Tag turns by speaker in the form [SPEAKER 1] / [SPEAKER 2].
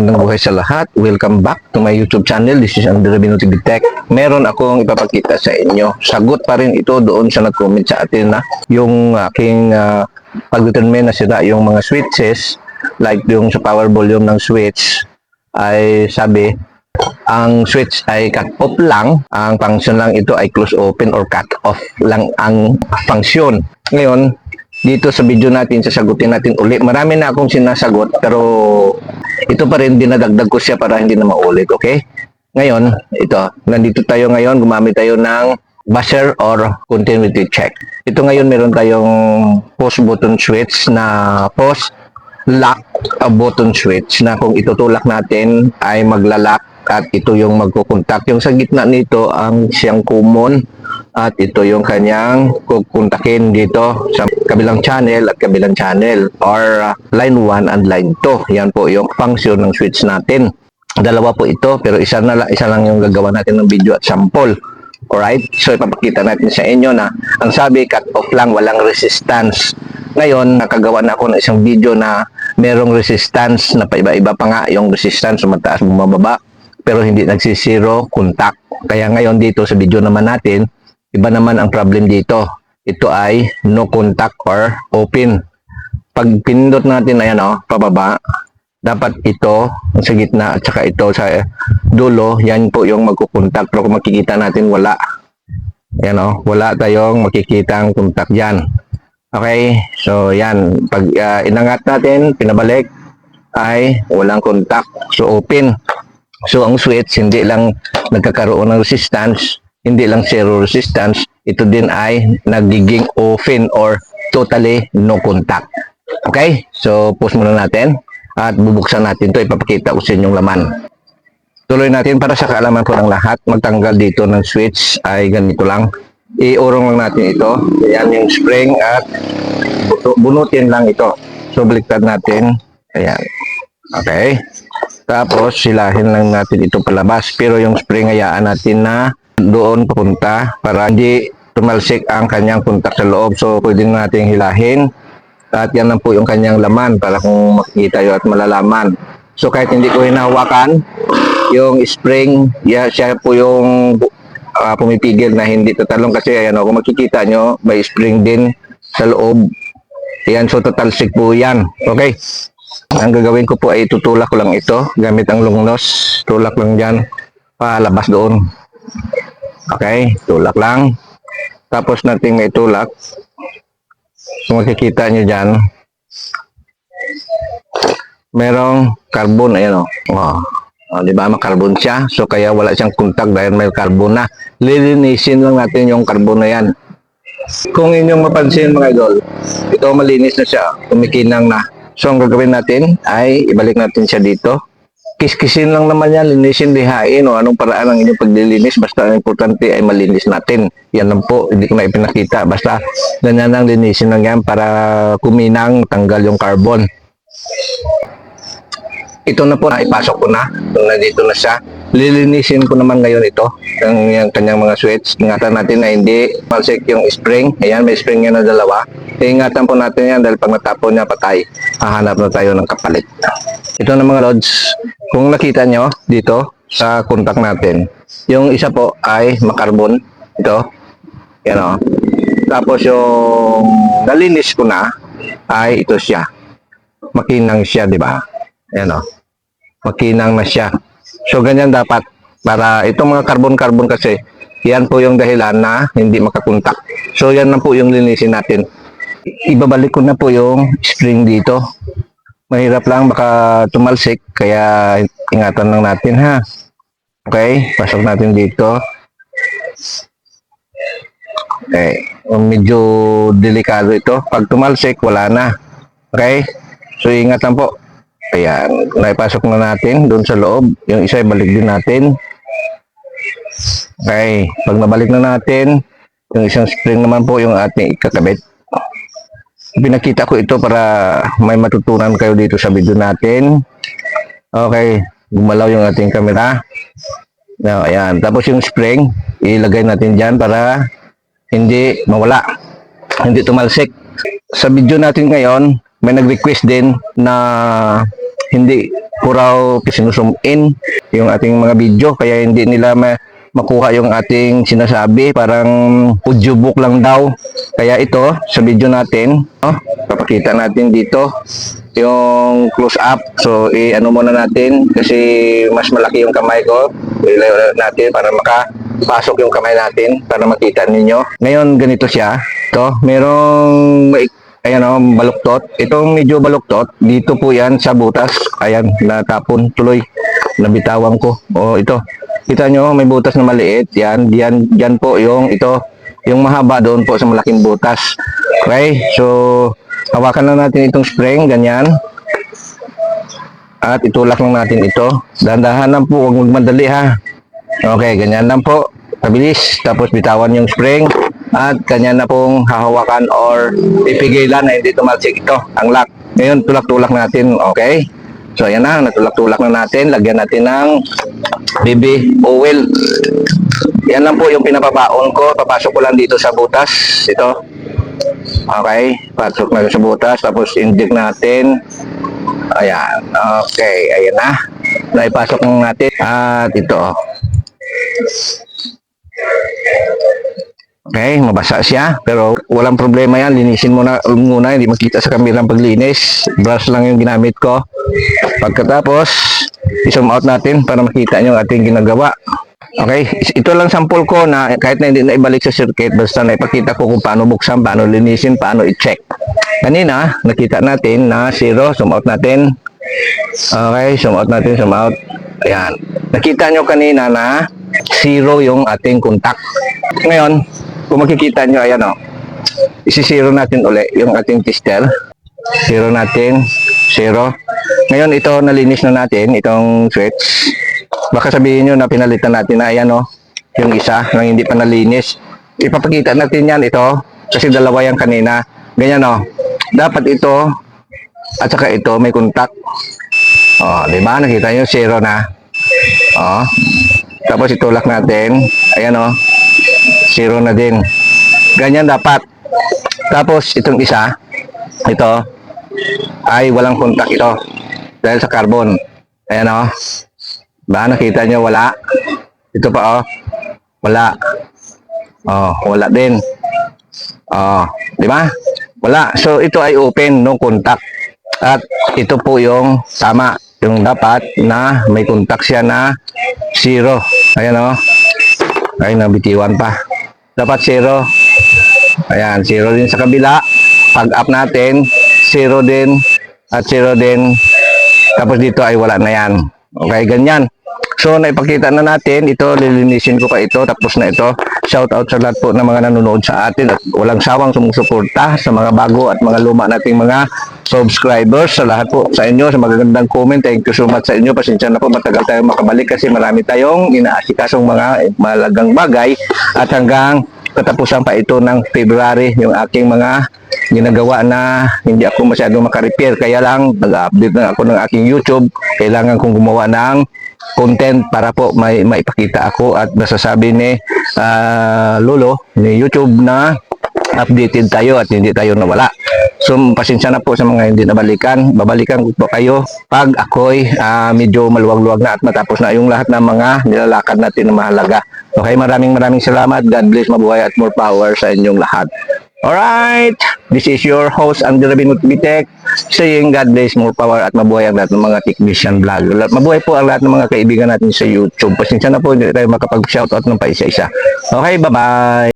[SPEAKER 1] magandang buhay sa lahat. Welcome back to my YouTube channel. This is Andre Rabino TV Tech. Meron akong ipapakita sa inyo. Sagot pa rin ito doon sa nag-comment sa atin na yung aking uh, pag-determine na sira yung mga switches like yung sa power volume ng switch ay sabi ang switch ay cut off lang, ang function lang ito ay close open or cut off lang ang function. Ngayon, dito sa video natin, sasagutin natin uli. Marami na akong sinasagot, pero ito pa rin, dinadagdag ko siya para hindi na maulit, okay? Ngayon, ito, nandito tayo ngayon, gumamit tayo ng buzzer or continuity check. Ito ngayon, meron tayong post button switch na post lock button switch na kung itutulak natin ay maglalak at ito yung magkukontak. Yung sa gitna nito ang siyang common at ito yung kanyang kukontakin dito sa kabilang channel at kabilang channel or uh, line 1 and line 2. Yan po yung function ng switch natin. Dalawa po ito pero isa na lang, isa lang yung gagawa natin ng video at sample. Alright? So ipapakita natin sa inyo na ang sabi cut off lang, walang resistance. Ngayon, nakagawa na ako ng isang video na merong resistance na paiba-iba pa nga yung resistance mataas bumababa pero hindi nagsisiro contact. Kaya ngayon dito sa video naman natin, iba naman ang problem dito. Ito ay no contact or open. Pag pinindot natin ayan oh, pababa, dapat ito sa gitna at saka ito sa dulo, yan po yung magkukontak. Pero kung makikita natin wala. Yan oh, wala tayong makikitang contact diyan. Okay, so yan, pag ah, inangat natin, pinabalik, ay walang contact. So open. So ang switch, hindi lang nagkakaroon ng resistance, hindi lang zero resistance, ito din ay nagiging open or totally no contact. Okay, so pause muna natin at bubuksan natin to ipapakita ko sa inyong laman. Tuloy natin para sa kaalaman po ng lahat, magtanggal dito ng switch ay ganito lang. Iurong lang natin ito. Ayan yung spring at bunutin lang ito. So baliktad natin. Ayan. Okay. Tapos silahin lang natin ito palabas. Pero yung spring hayaan natin na doon papunta para hindi tumalsik ang kanyang kontak sa loob. So pwede natin hilahin. At yan lang po yung kanyang laman para kung makikita yun at malalaman. So kahit hindi ko hinahawakan, yung spring, ya, siya po yung ah, pumipigil na hindi tatalong kasi ayan o, kung makikita nyo, may spring din sa loob. Yan, so tatalsik po yan. Okay. Ang gagawin ko po ay tutulak ko lang ito gamit ang lungnos. Tulak lang dyan. Palabas doon. Okay. Tulak lang. Tapos natin may tulak. Kung makikita nyo dyan, merong carbon. Ayan o. Oh. Oh, di ba? Makarbon siya. So, kaya wala siyang contact dahil may carbon na. Lilinisin lang natin yung carbon na yan. Kung inyong mapansin mga idol, ito malinis na siya. Tumikinang na. So, ang gagawin natin ay ibalik natin siya dito. Kiskisin lang naman yan, linisin, lihain o anong paraan ang inyong paglilinis. Basta ang importante ay malinis natin. Yan lang po, hindi ko na ipinakita. Basta ganyan lang linisin lang yan para kuminang, tanggal yung carbon. Ito na po na ipasok ko na. Nung nandito na siya. Lilinisin ko naman ngayon ito ang yung kanyang mga switch ingatan natin na hindi malsik yung spring. Ayan may spring yan na dalawa. Ingatan po natin yan dahil pag natapon niya patay. Hahanap na tayo ng kapalit. Ito na mga lods kung nakita nyo dito sa contact natin yung isa po ay makarbon ito yan o tapos yung nalinis ko na ay ito siya makinang siya di ba Ayan o. Makinang na siya. So, ganyan dapat. Para itong mga carbon-carbon kasi, yan po yung dahilan na hindi makakontak. So, yan na po yung linisin natin. Ibabalik ko na po yung spring dito. Mahirap lang, baka tumalsik. Kaya, ingatan lang natin ha. Okay, pasok natin dito. Okay, medyo delikado ito. Pag tumalsik, wala na. Okay, so ingat lang po. Ayan, naipasok na natin doon sa loob. Yung isa ibalik din natin. Okay, pag nabalik na natin, yung isang spring naman po yung ating ikakabit. Pinakita ko ito para may matutunan kayo dito sa video natin. Okay, gumalaw yung ating camera. Now, ayan. Tapos yung spring, ilagay natin dyan para hindi mawala. Hindi tumalsik. Sa video natin ngayon, may nag-request din na hindi po raw sinusum in yung ating mga video kaya hindi nila ma makuha yung ating sinasabi. Parang audiobook lang daw. Kaya ito sa video natin oh, papakita natin dito yung close up. So i ano muna natin kasi mas malaki yung kamay ko. Ilayo natin para makapasok yung kamay natin para makita ninyo. Ngayon ganito siya. To merong ayan o, baluktot. Itong medyo baluktot, dito po yan sa butas. Ayan, natapon tuloy. Nabitawan ko. O, ito. Kita nyo, may butas na maliit. Yan, yan, yan po yung ito. Yung mahaba doon po sa malaking butas. Okay, so, hawakan lang natin itong spring, ganyan. At itulak lang natin ito. Dahan-dahan lang po, huwag magmadali ha. Okay, ganyan lang po. Kabilis. Tapos bitawan yung spring. At kanya na pong hahawakan or ipigilan na hindi tumalsik ito, ang lock. Ngayon, tulak-tulak natin. Okay? So, ayan na. Natulak-tulak na natin. Lagyan natin ng BB oil. Yan lang po yung pinapabaon ko. Papasok ko lang dito sa butas. Ito. Okay. Pasok na sa butas. Tapos, inject natin. Ayan. Okay. Ayan na. Naipasok na natin. At ito. Okay, mabasa siya. Pero walang problema yan. Linisin mo na muna. Hindi makita sa kamerang paglinis. Brush lang yung ginamit ko. Pagkatapos, isum out natin para makita nyo ating ginagawa. Okay, ito lang sample ko na kahit na hindi na ibalik sa circuit, basta na ipakita ko kung paano buksan, paano linisin, paano i-check. Kanina, nakita natin na zero, zoom out natin. Okay, zoom out natin, zoom out. Ayan. Nakita nyo kanina na zero yung ating contact. Ngayon, kung makikita nyo, ayan o. Isi-zero natin uli yung ating tester. Zero natin. Zero. Ngayon, ito nalinis na natin, itong switch. Baka sabihin nyo na pinalitan natin na ayan o. Yung isa na hindi pa nalinis. Ipapakita natin yan ito. Kasi dalawa yan kanina. Ganyan o. Dapat ito at saka ito may contact. Oh, di ba? Nakita nyo, zero na. Oh. Tapos itulak natin. Ayan o. Zero na din. Ganyan dapat. Tapos itong isa, ito, ay walang contact ito. Dahil sa carbon. Ayan o. Ba, nakita nyo, wala. Ito pa o. Wala. Oh, wala din. Oh, di ba? Wala. So ito ay open, no contact. At ito po yung tama, yung dapat na may contact siya na zero. Ayan o. Ay, nabitiwan pa. Dapat zero. Ayan, zero din sa kabila. Pag up natin, zero din. At zero din. Tapos dito ay wala na yan. Okay, ganyan. So, naipakita na natin. Ito, lilinisin ko pa ito. Tapos na ito. Shout out sa lahat po ng mga nanonood sa atin at walang sawang sumusuporta sa mga bago at mga luma nating mga subscribers. Sa lahat po sa inyo, sa magagandang comment. Thank you so much sa inyo. Pasensya na po, matagal tayo makabalik kasi marami tayong inaasikasong mga malagang bagay at hanggang katapusan pa ito ng February yung aking mga ginagawa na hindi ako masyadong makarepair kaya lang nag-update na ako ng aking YouTube kailangan kong gumawa ng content para po may maipakita ako at nasasabi ni ah, Lolo ni YouTube na updated tayo at hindi tayo nawala. So, pasensya na po sa mga hindi nabalikan. Babalikan ko po kayo pag ako'y ah, medyo maluwag-luwag na at matapos na yung lahat ng mga nilalakad natin na mahalaga. Okay, maraming maraming salamat. God bless, mabuhay at more power sa inyong lahat. Alright, this is your host, Andy Rabin Mutbitek, saying God bless, more power at mabuhay ang lahat ng mga technician vlog. Mabuhay po ang lahat ng mga kaibigan natin sa YouTube. Pasensya na po, hindi tayo makapag-shoutout ng pa isa-isa. Okay, bye-bye!